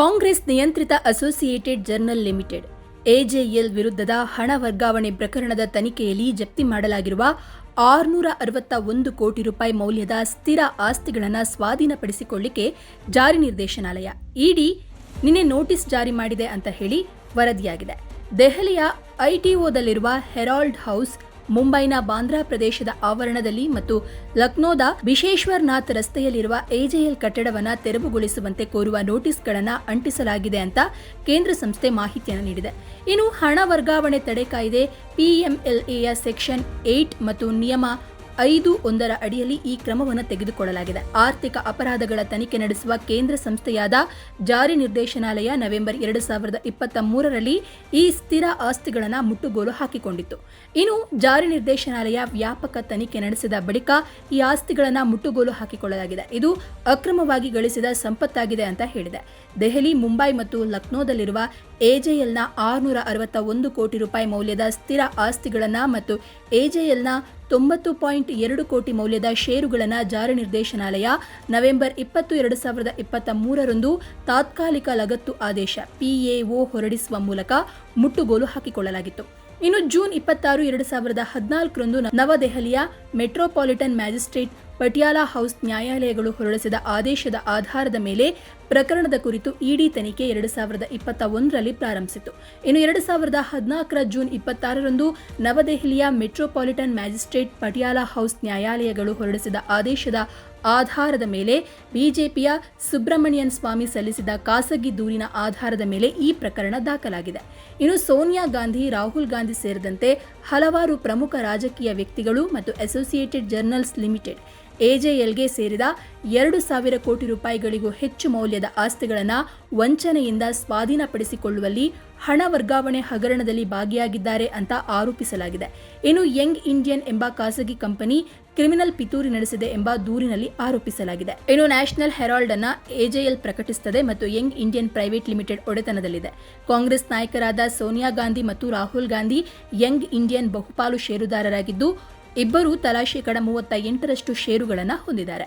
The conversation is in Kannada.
ಕಾಂಗ್ರೆಸ್ ನಿಯಂತ್ರಿತ ಅಸೋಸಿಯೇಟೆಡ್ ಜರ್ನಲ್ ಲಿಮಿಟೆಡ್, ಎಜೆಎಲ್ ವಿರುದ್ಧದ ಹಣ ವರ್ಗಾವಣೆ ಪ್ರಕರಣದ ತನಿಖೆಯಲ್ಲಿ ಜಪ್ತಿ ಮಾಡಲಾಗಿರುವ ಆರುನೂರ ಅರವತ್ತ ಒಂದು ಕೋಟಿ ರೂಪಾಯಿ ಮೌಲ್ಯದ ಸ್ಥಿರ ಆಸ್ತಿಗಳನ್ನು ಸ್ವಾಧೀನಪಡಿಸಿಕೊಳ್ಳಿಕ್ಕೆ ಜಾರಿ ನಿರ್ದೇಶನಾಲಯ. ಇಡಿ ನಿನ್ನೆ ನೋಟಿಸ್ ಜಾರಿ ಮಾಡಿದೆ ಅಂತ ಹೇಳಿ ವರದಿಯಾಗಿದೆ. ದೆಹಲಿಯ ಐಟಿಒದಲ್ಲಿರುವ ಹೆರಾಲ್ಡ್ ಹೌಸ್ ಮುಂಬೈನ ಬಾಂದ್ರಾ ಪ್ರದೇಶದ ಆವರಣದಲ್ಲಿ ಮತ್ತು ಲಕ್ನೋದ ಬಿಶೇಶ್ವರ್ನಾಥ್ ರಸ್ತೆಯಲ್ಲಿರುವ ಎಜೆಎಲ್ ಕಟ್ಟಡವನ್ನು ತೆರವುಗೊಳಿಸುವಂತೆ ಕೋರುವ ನೋಟಿಸ್ಗಳನ್ನು ಅಂಟಿಸಲಾಗಿದೆ ಅಂತ ಕೇಂದ್ರ ಸಂಸ್ಥೆ ಮಾಹಿತಿಯನ್ನು ನೀಡಿದೆ. ಇನ್ನು ಹಣ ವರ್ಗಾವಣೆ ತಡೆ ಕಾಯ್ದೆ ಪಿಎಂಎಲ್ಎಯ ಸೆಕ್ಷನ್ ಏಟ್ ಮತ್ತು ನಿಯಮ ಐದು ಒಂದರ ಅಡಿಯಲ್ಲಿ ಈ ಕ್ರಮವನ್ನು ತೆಗೆದುಕೊಳ್ಳಲಾಗಿದೆ. ಆರ್ಥಿಕ ಅಪರಾಧಗಳ ತನಿಖೆ ನಡೆಸುವ ಕೇಂದ್ರ ಸಂಸ್ಥೆಯಾದ ಜಾರಿ ನಿರ್ದೇಶನಾಲಯ ನವೆಂಬರ್ ಎರಡು ಸಾವಿರದ ಇಪ್ಪತ್ತ ಮೂರರಲ್ಲಿ ಈ ಸ್ಥಿರ ಆಸ್ತಿಗಳನ್ನು ಮುಟ್ಟುಗೋಲು ಹಾಕಿಕೊಂಡಿತ್ತು. ಇನ್ನು ಜಾರಿ ನಿರ್ದೇಶನಾಲಯ ವ್ಯಾಪಕ ತನಿಖೆ ನಡೆಸಿದ ಬಳಿಕ ಈ ಆಸ್ತಿಗಳನ್ನು ಮುಟ್ಟುಗೋಲು ಹಾಕಿಕೊಳ್ಳಲಾಗಿದೆ. ಇದು ಅಕ್ರಮವಾಗಿ ಗಳಿಸಿದ ಸಂಪತ್ತಾಗಿದೆ ಅಂತ ಹೇಳಿದೆ. ದೆಹಲಿ, ಮುಂಬೈ ಮತ್ತು ಲಕ್ನೋದಲ್ಲಿರುವ ಎಜೆಎಲ್ನ ಆರುನೂರ ಅರವತ್ತ ಒಂದು ಕೋಟಿ ರೂಪಾಯಿ ಮೌಲ್ಯದ ಸ್ಥಿರ ಆಸ್ತಿಗಳನ್ನು ಮತ್ತು ಎಜೆಎಲ್ನ ತೊಂಬತ್ತು ಪಾಯಿಂಟ್ ಎರಡು ಕೋಟಿ ಮೌಲ್ಯದ ಷೇರುಗಳನ್ನು ಜಾರಿ ನಿರ್ದೇಶನಾಲಯ ನವೆಂಬರ್ ಇಪ್ಪತ್ತು, ಎರಡು ಸಾವಿರದ ಇಪ್ಪತ್ತ ಮೂರರಂದು ತಾತ್ಕಾಲಿಕ ಲಗತ್ತು ಆದೇಶ ಪಿಎಒ ಹೊರಡಿಸುವ ಮೂಲಕ ಮುಟ್ಟುಗೋಲು ಹಾಕಿಕೊಳ್ಳಲಾಗಿತ್ತು. ಇನ್ನು ಜೂನ್ ಇಪ್ಪತ್ತಾರು, ಎರಡು ಸಾವಿರದ ಹದಿನಾಲ್ಕರಂದು ನವದೆಹಲಿಯ ಮೆಟ್ರೋಪಾಲಿಟನ್ ಮ್ಯಾಜಿಸ್ಟ್ರೇಟ್ ಪಟಿಯಾಲಾ ಹೌಸ್ ನ್ಯಾಯಾಲಯಗಳು ಹೊರಡಿಸಿದ ಆದೇಶದ ಆಧಾರದ ಮೇಲೆ ಪ್ರಕರಣದ ಕುರಿತು ಇಡಿ ತನಿಖೆ ಎರಡು ಸಾವಿರದ ಇಪ್ಪತ್ತ ಒಂದರಲ್ಲಿ ಪ್ರಾರಂಭಿಸಿತು. ಇನ್ನು ಎರಡು ಸಾವಿರದ ಹದಿನಾಲ್ಕರ ಜೂನ್ ಇಪ್ಪತ್ತಾರರಂದು ನವದೆಹಲಿಯ ಮೆಟ್ರೋಪಾಲಿಟನ್ ಮ್ಯಾಜಿಸ್ಟ್ರೇಟ್ ಪಟಿಯಾಲ ಹೌಸ್ ನ್ಯಾಯಾಲಯಗಳು ಹೊರಡಿಸಿದ ಆದೇಶದ ಆಧಾರದ ಮೇಲೆ ಬಿಜೆಪಿಯ ಸುಬ್ರಹ್ಮಣ್ಯನ್ ಸ್ವಾಮಿ ಸಲ್ಲಿಸಿದ ಖಾಸಗಿ ದೂರಿನ ಆಧಾರದ ಮೇಲೆ ಈ ಪ್ರಕರಣ ದಾಖಲಾಗಿದೆ. ಇನ್ನು ಸೋನಿಯಾ ಗಾಂಧಿ, ರಾಹುಲ್ ಗಾಂಧಿ ಸೇರಿದಂತೆ ಹಲವಾರು ಪ್ರಮುಖ ರಾಜಕೀಯ ವ್ಯಕ್ತಿಗಳು ಮತ್ತು ಅಸೋಸಿಯೇಟೆಡ್ ಜರ್ನಲ್ಸ್ ಲಿಮಿಟೆಡ್ ಎಜೆಎಲ್ಗೆ ಸೇರಿದ ಎರಡು ಸಾವಿರ ಕೋಟಿ ರೂಪಾಯಿಗಳಿಗೂ ಹೆಚ್ಚು ಮೌಲ್ಯದ ಆಸ್ತಿಗಳನ್ನು ವಂಚನೆಯಿಂದ ಸ್ವಾಧೀನಪಡಿಸಿಕೊಳ್ಳುವಲ್ಲಿ ಹಣ ವರ್ಗಾವಣೆ ಹಗರಣದಲ್ಲಿ ಭಾಗಿಯಾಗಿದ್ದಾರೆ ಅಂತ ಆರೋಪಿಸಲಾಗಿದೆ. ಇನ್ನು ಯಂಗ್ ಇಂಡಿಯನ್ ಎಂಬ ಖಾಸಗಿ ಕಂಪನಿ ಕ್ರಿಮಿನಲ್ ಪಿತೂರಿ ನಡೆಸಿದೆ ಎಂಬ ದೂರಿನಲ್ಲಿ ಆರೋಪಿಸಲಾಗಿದೆ. ಇನ್ನು ನ್ಯಾಷನಲ್ ಹೆರಾಲ್ಡ್ ಅನ್ನ ಎಜೆಎಲ್ ಪ್ರಕಟಿಸುತ್ತದೆ ಮತ್ತು ಯಂಗ್ ಇಂಡಿಯನ್ ಪ್ರೈವೇಟ್ ಲಿಮಿಟೆಡ್ ಒಡೆತನದಲ್ಲಿದೆ. ಕಾಂಗ್ರೆಸ್ ನಾಯಕರಾದ ಸೋನಿಯಾ ಗಾಂಧಿ ಮತ್ತು ರಾಹುಲ್ ಗಾಂಧಿ ಯಂಗ್ ಇಂಡಿಯನ್ ಬಹುಪಾಲು ಷೇರುದಾರರಾಗಿದ್ದು, ಇಬ್ಬರೂ ತಲಾ ಶೇಕಡ ಮೂವತ್ತ ಎಂಟರಷ್ಟು ಷೇರುಗಳನ್ನು ಹೊಂದಿದ್ದಾರೆ.